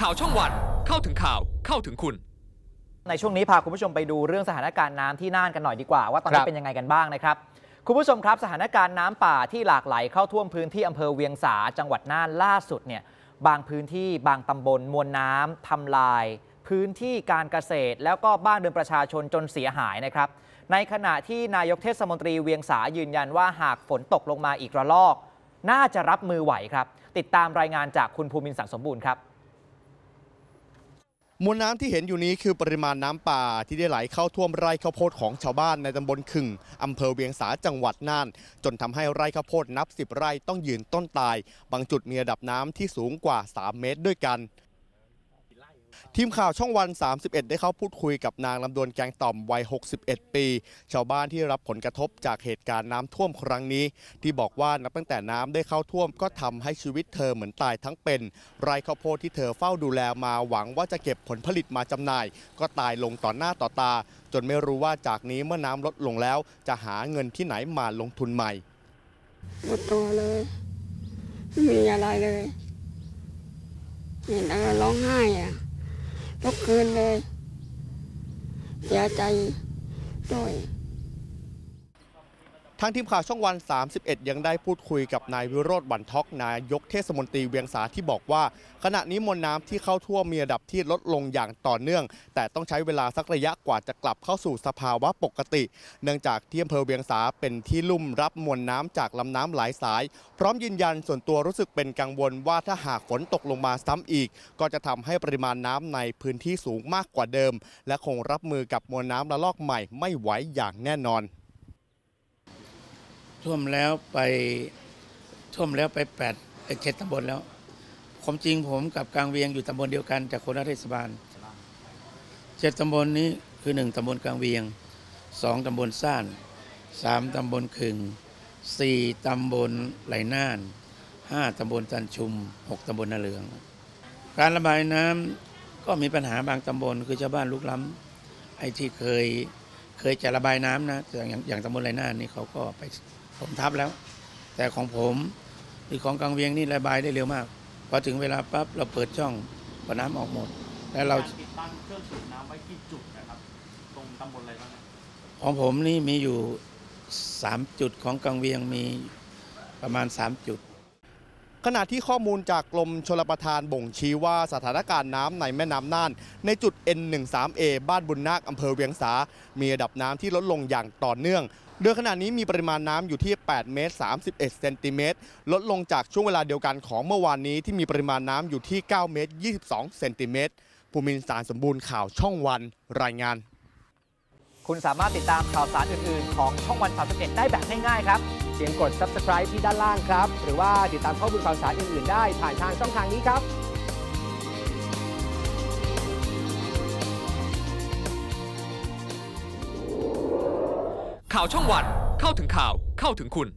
ข่าวช่องวัน เข้าถึงข่าวเข้าถึงคุณ ในช่วงนี้พาคุณผู้ชมไปดูเรื่องสถานการณ์น้ำที่น่านกันหน่อยดีกว่า ว่าตอนคนี้รับเป็นยังไงกันบ้างนะครับคุณผู้ชมครับสถานการณ์น้ำป่าที่หลากไหลเข้าท่วมพื้นที่อำเภอเวียงสาจังหวัดน่านล่าสุดเนี่ยบางพื้นที่บางตำบลมวลน้ำทำลาย พื้นที่การเกษตร แล้วก็บ้านเรือนประชาชนจนเสียหายนะครับ ในขณะที่นายกเทศมนตรีเวียงสายืนยันว่าหากฝนตกลงมาอีกระลอก น่าจะรับมือไหวครับ ติดตามรายงานจากคุณภูมินทร์สังสมบูรณ์ครับ มวลน้ำที่เห็นอยู่นี้คือปริมาณน้ำป่าที่ได้ไหลเข้าท่วมไร่ข้าวโพดของชาวบ้านในตำบลขึงอำเภอเวียงสาจังหวัดน่าน จนทำให้ไร่ข้าวโพดนับ 10 ไร่ต้องยืนต้นตาย บางจุดมีระดับน้ำที่สูงกว่า 3 เมตรด้วยกัน ทีมข่าวช่องวัน 31 ได้เข้าพูดคุยกับนางลำดวนแกงต่อมวัย 61 ปี ชาวบ้านที่รับผลกระทบจากเหตุการณ์น้ำท่วมครั้งนี้ ที่บอกว่านับตั้งแต่น้ำได้เข้าท่วมก็ทำให้ชีวิตเธอเหมือนตายทั้งเป็น ไร่ข้าวโพดที่เธอเฝ้าดูแลมาหวังว่าจะเก็บผลผลิตมาจำหน่าย ก็ตายลงต่อหน้าต่อตา จนไม่รู้ว่าจากนี้เมื่อน้ำลดลงแล้ว จะหาเงินที่ไหนมาลงทุนใหม่หมดตัวเลยไม่มีอะไรเลยเห็นแล้วก็ร้องไห้อะ ทุกคืนเลย เสียใจด้วยางทีมข่าวช่องวัน 31 ยังได้พูดคุยกับนายวิโรธบันทอกนายกเทศมนตรีเวียงสาที่บอกว่า ขณะนี้มวลน้ำที่เข้าท่วมมีระดับที่ลดลงอย่างต่อเนื่อง แต่ต้องใช้เวลาสักระยะกว่าจะกลับเข้าสู่สภาวะปกติ เนื่องจากที่อำเภอเวียงสาเป็นที่ลุ่มรับมวลน้ำจากลำน้ำหลายสาย พร้อมยืนยันส่วนตัวรู้สึกเป็นกังวลว่าถ้าหากฝนตกลงมาซ้ำอีก ก็จะทำให้ปริมาณน้ำในพื้นที่สูงมากกว่าเดิม และคงรับมือกับมวลน้ำระลอกใหม่ไม่ไหวอย่างแน่นอน ท่วมแล้วไปท่วมแล้วไปแปดเจ็ดตำบลแล้วความจริงผมกับกลางเวียงอยู่ตำบลเดียวกันจากโคราชเทศบาลเจ็ดตำบลนี้คือหนึ่งตำบลกลางเวียงสองตำบลซ่านสามตำบลขึงสี่ตำบลไหลน่านห้าตำบลตันชุมหกตำบลนาเหลือง การระบายน้ำก็มีปัญหาบางตำบลคือชาวบ้านลุกล้ำไอ้ที่เคยเคยจะระบายน้ำนะแต่อย่างอย่างตำบลไหลน่านนี่เขาก็ไป ผมทับแล้ว แต่ของผมหรือของกลางเวียงนี่ระบายได้เร็วมากพอถึงเวลาปั๊บเราเปิดช่องพอน้ำออกหมด แล้วเราติดตั้งเครื่องสูบน้ำไว้กี่จุดนะครับตรงตำบลอะไรบ้างครับของผมนี่มีอยู่สามจุดของกลางเวียงมีประมาณสามจุด ขณะที่ข้อมูลจากกรมชลประทานบ่งชี้ว่าสถานการณ์น้ำในแม่น้ำน่าน ในจุด N13A บ้านบุญนาคอำเภอเวียงสา มีระดับน้ำที่ลดลงอย่างต่อเนื่องโดยขณะนี้มีปริมาณน้ำอยู่ที่ 8 เมตร 31 เซนติเมตร ลดลงจากช่วงเวลาเดียวกันของเมื่อวานนี้ที่มีปริมาณน้ำอยู่ที่ 9 เมตร 22 เซนติเมตร ภูมินสารสมบูรณ์ข่าวช่องวันรายงาน คุณสามารถติดตามข่าวสารอื่น ๆ ของช่องวัน 31 ได้แบบง่าย ๆ ครับ เพียงกด subscribe ที่ด้านล่างครับ หรือว่าติดตามข้อมูลข่าวสารอื่น ๆ ได้ผ่านทางช่องทางนี้ครับข่าวช่องวันเข้าถึงข่าวเข้าถึงคุณ